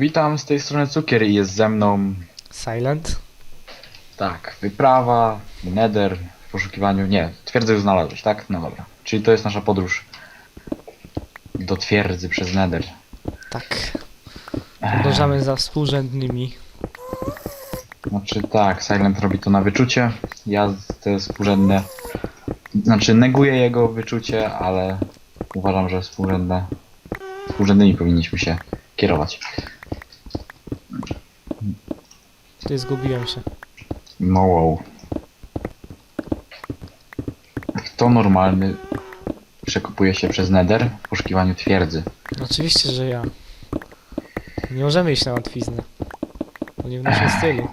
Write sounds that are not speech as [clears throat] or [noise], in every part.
Witam, z tej strony Cukier i jest ze mną, Silent? tak, wyprawa, nether, w poszukiwaniu, nie, twierdzę już znalazłeś, tak? No dobra. Czyli to jest nasza podróż do twierdzy przez nether. Tak. Podążamy za współrzędnymi. Znaczy tak, Silent robi to na wyczucie, ja te współrzędne, znaczy neguję jego wyczucie, ale uważam, że współrzędne, współrzędnymi powinniśmy się kierować. Ty zgubiłem się. No wow. Kto normalny przekopuje się przez nether w poszukiwaniu twierdzy? Oczywiście, że ja. Nie możemy iść na łatwiznę. To nie w naszym [laughs] stylu.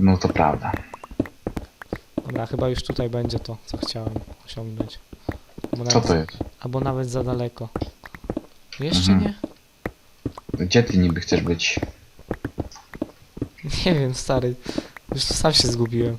No to prawda. Dobra, chyba już tutaj będzie to, co chciałem osiągnąć. Albo Co nawet, to jest? Albo nawet za daleko. Jeszcze Mhm. nie? Gdzie ty niby chcesz być? [laughs] Nie wiem, stary. Już sam się zgubiłem.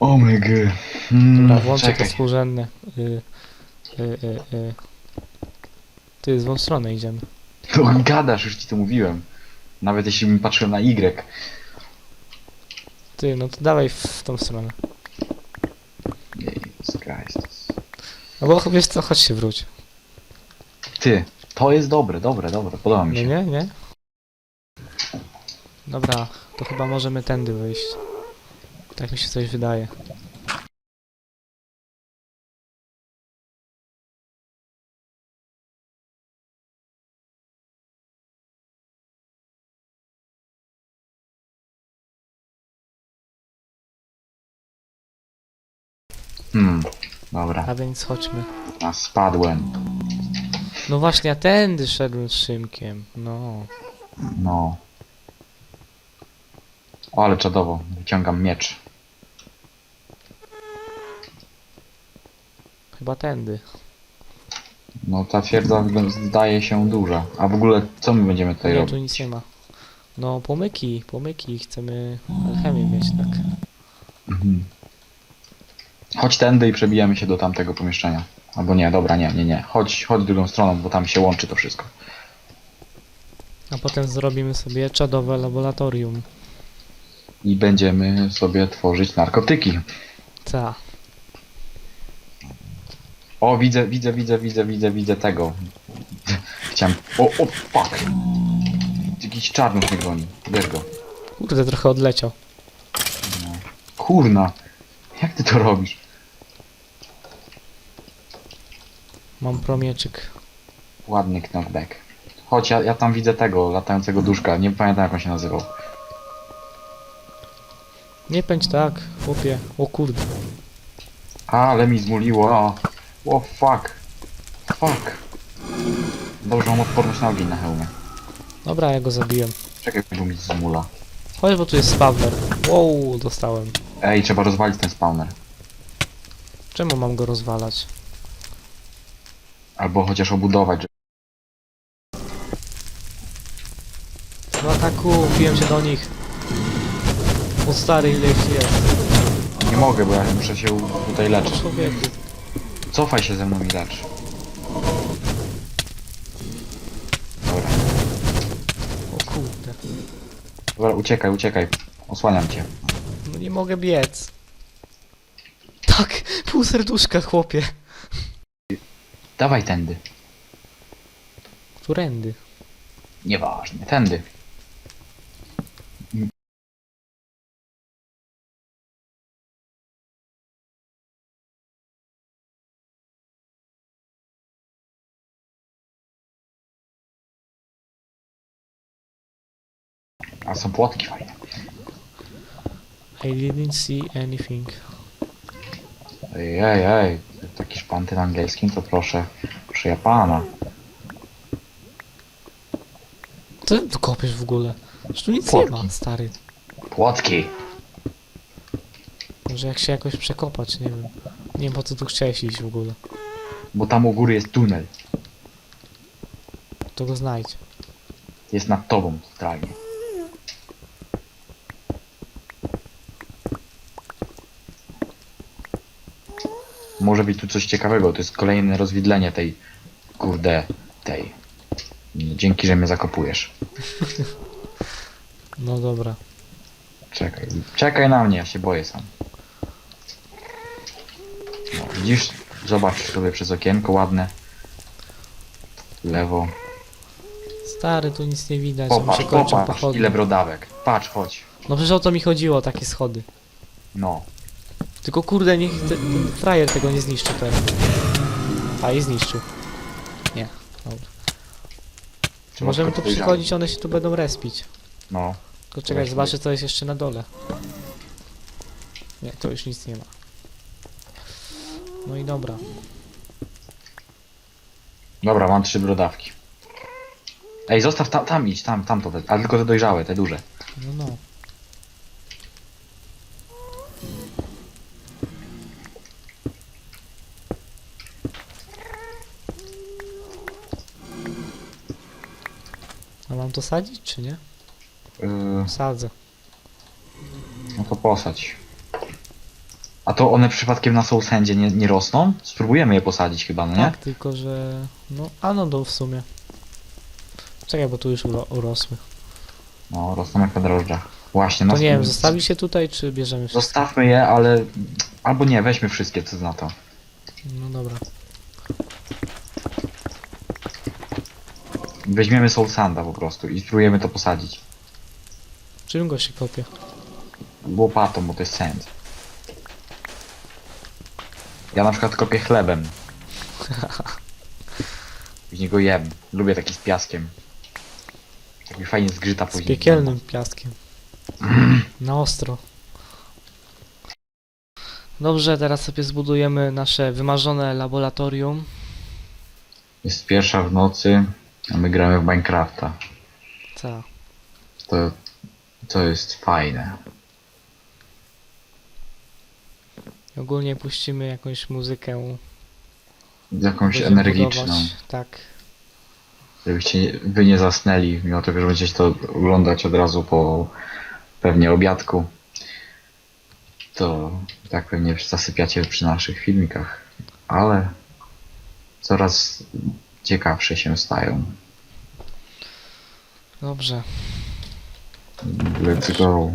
O my g. Hmm, Dobra, włączę to współrzędne. Y, y, y, y. Ty, złą stronę idziemy. [laughs] No gadasz, już ci to mówiłem. Nawet jeśli bym patrzył na Y. Ty, no to dawaj w, tą stronę. Jesus Christ. No bo wiesz co, chodź się wróć. Ty, to jest dobre, dobre, dobre, podoba mi Nie, się. nie, nie? Dobra, to chyba możemy tędy wyjść. Tak mi się coś wydaje. Hmm, dobra. A więc chodźmy. A spadłem. No właśnie, ja tędy szedłem z Szymkiem. No. No. O, ale czadowo. Wyciągam miecz. Chyba tędy. No ta twierdza zdaje się duża. A w ogóle co my będziemy tutaj Nie, robić? tu nic nie ma. No, pomyki, pomyki. Chcemy alchemię mieć, tak. Mhm. Chodź tędy i przebijamy się do tamtego pomieszczenia. Albo nie, dobra, nie, nie, nie. Chodź, chodź drugą stroną, bo tam się łączy to wszystko. A potem zrobimy sobie czadowe laboratorium. I będziemy sobie tworzyć narkotyki. Ta. O, widzę, widzę, widzę, widzę, widzę, widzę tego. Chciałem... O, o, fuck! Jakiś czarnuch mnie goni. Bierz go. Kurde, trochę odleciał. Kurna! Jak ty to robisz? Mam promieczyk. Ładny knockback. Chodź, ja, ja tam widzę tego, latającego duszka. Nie pamiętam jak on się nazywał. Nie pędź tak, chłopie. O kurde. Ale mi zmuliło. O, o fuck. Fuck. Dobrze, mam odporność na ogień na hełmie. Dobra, ja go zabiłem. Czekaj, bo mi zmula. Chodź, bo tu jest spawner. Wow, dostałem. Ej, trzeba rozwalić ten spawner. Czemu mam go rozwalać? Albo chociaż obudować, że... Do ataku, wbiłem się do nich. O stary, ile ich jest. Nie mogę, bo ja muszę się tutaj leczyć. człowieku. Cofaj się ze mną i lecz. Dobra. O kurde. Dobra, uciekaj, uciekaj. Osłaniam cię. No nie mogę biec. Tak, pół serduszka, chłopie. Dawaj tędy. Którędy? Nieważne, tędy. A są płotki fajne. I didn't see anything. Ej, ej, ej. Taki szpanty na angielskim, to proszę. Proszę ja pana. Co ty tu kopiesz w ogóle? Że tu nic nie Płotki. ma, stary. Płotki. Może jak się jakoś przekopać, nie wiem. Nie wiem po co tu chciałeś iść w ogóle. Bo tam u góry jest tunel. To go znajdź. Jest nad tobą totalnie. Może być tu coś ciekawego. To jest kolejne rozwidlenie tej, kurde, tej Dzięki, że mnie zakopujesz. [laughs] No dobra. Czekaj, czekaj na mnie, ja się boję sam. No, widzisz? Zobacz sobie przez okienko ładne. Lewo. Stary, tu nic nie widać, mi Popatrz, się kończą popatrz, pochodnie. ile brodawek. Patrz, chodź. No przecież o to mi chodziło, takie schody. No. Tylko kurde, niech te, ten frajer tego nie zniszczy teraz. A, i zniszczył. Nie, dobra. Trzeba Możemy tu przychodzić, one się tu będą respić. No. Tylko czekaj, zobaczę co jest jeszcze na dole. Nie, to już nic nie ma. No i dobra. Dobra, mam trzy brodawki. Ej, zostaw tam, tam idź, tam, tam to, we- ale tylko te dojrzałe, te duże. No no. A mam to sadzić, czy nie? Yy, Sadzę. no to posadź. A to one przypadkiem na sołsędzie nie, nie rosną? Spróbujemy je posadzić chyba, no nie? Tak, tylko że... No, a no do w sumie. Czekaj, bo tu już uro urosły. No, rosną jak na drożdżach. Właśnie, no To nie wiem, zostawi się tutaj, czy bierzemy wszystko? Zostawmy je, ale... Albo nie, weźmy wszystkie, co na to. No dobra. Weźmiemy soul sanda po prostu i spróbujemy to posadzić. Czym go się kopie? Łopatą, bo to jest sand. Ja na przykład kopię chlebem. [laughs] Później go jem. Lubię taki z piaskiem. Taki fajnie zgrzyta Z później. piekielnym piaskiem. [clears throat] Na ostro. Dobrze, teraz sobie zbudujemy nasze wymarzone laboratorium. Jest pierwsza w nocy, a my gramy w Minecrafta. Tak. To, to jest fajne. Ogólnie puścimy jakąś muzykę. Jakąś będziemy energiczną. budować. Tak. Żebyście wy nie zasnęli, mimo tego, że będziecie to oglądać od razu po pewnie obiadku. To tak pewnie zasypiacie przy naszych filmikach. Ale coraz ciekawsze się stają. Dobrze. Let's go.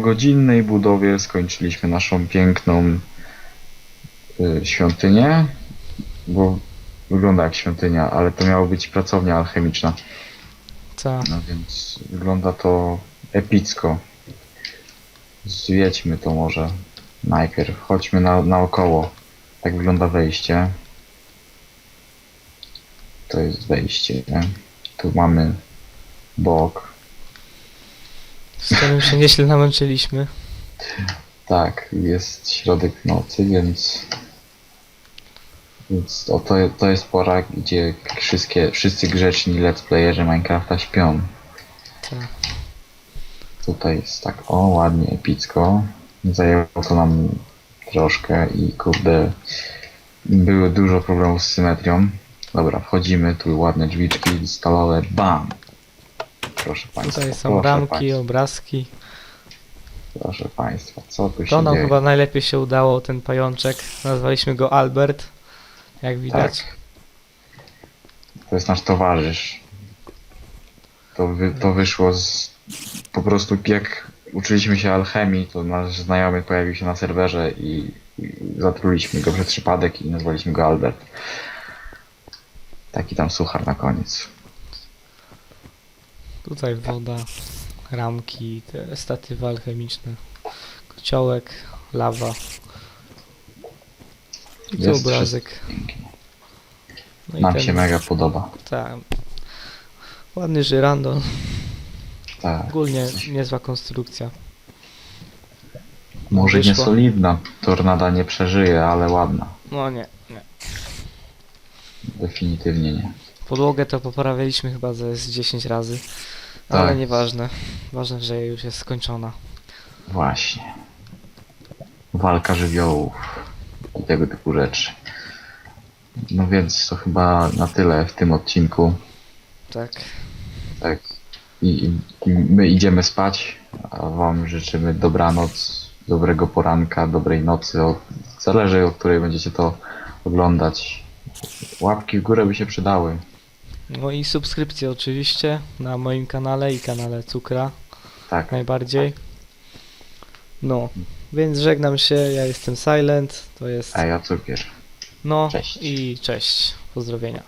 Godzinnej budowie skończyliśmy naszą piękną y, świątynię, bo wygląda jak świątynia, ale to miała być pracownia alchemiczna. Co? No więc wygląda to epicko. Zwiedźmy to może najpierw. Chodźmy na, naokoło. Tak wygląda wejście. To jest wejście. Nie? Tu mamy bok. Z którym się nieźle namęczyliśmy. Tak, jest środek nocy, więc. Więc o, to, to jest pora, gdzie wszystkie, wszyscy grzeczni let's playerzy Minecrafta śpią. Tak. Tutaj jest tak, o ładnie, epicko. Zajęło to nam troszkę i kurde, było dużo problemów z symetrią. Dobra, wchodzimy, tu ładne drzwiczki stalowe, bam! Proszę Państwa, Tutaj są proszę ramki, Państwa, obrazki. proszę Państwa, co tu się To nam dzieje? chyba najlepiej się udało, ten pajączek. Nazwaliśmy go Albert. Jak widać. Tak. To jest nasz towarzysz. To, wy, to wyszło z... Po prostu jak uczyliśmy się alchemii, to nasz znajomy pojawił się na serwerze i, i zatruliśmy go przez przypadek i nazwaliśmy go Albert. Taki tam suchar na koniec. Tutaj woda, ramki, te statywy alchemiczne, kociołek, lawa. I tu Jest obrazek. Pięknie. No i Nam ten, się mega podoba. tak. Ładny żyrandol. Tak. Ogólnie niezła konstrukcja. Może nie wyszło. solidna, tornada nie przeżyje, ale ładna. No nie, nie. Definitywnie nie. Podłogę to poprawialiśmy chyba ze z 10 razy. Tak. Ale nieważne. Ważne, że już jest skończona. Właśnie. Walka żywiołów i tego typu rzeczy. No więc to chyba na tyle w tym odcinku. Tak. Tak. I, i my idziemy spać, a wam życzymy dobranoc, dobrego poranka, dobrej nocy. O, zależy o której będziecie to oglądać. Łapki w górę by się przydały. No i subskrypcje oczywiście na moim kanale i kanale Cukra Tak. najbardziej. No, więc żegnam się, ja jestem Silent, to jest A ja cukier. no Cześć. i cześć, pozdrowienia.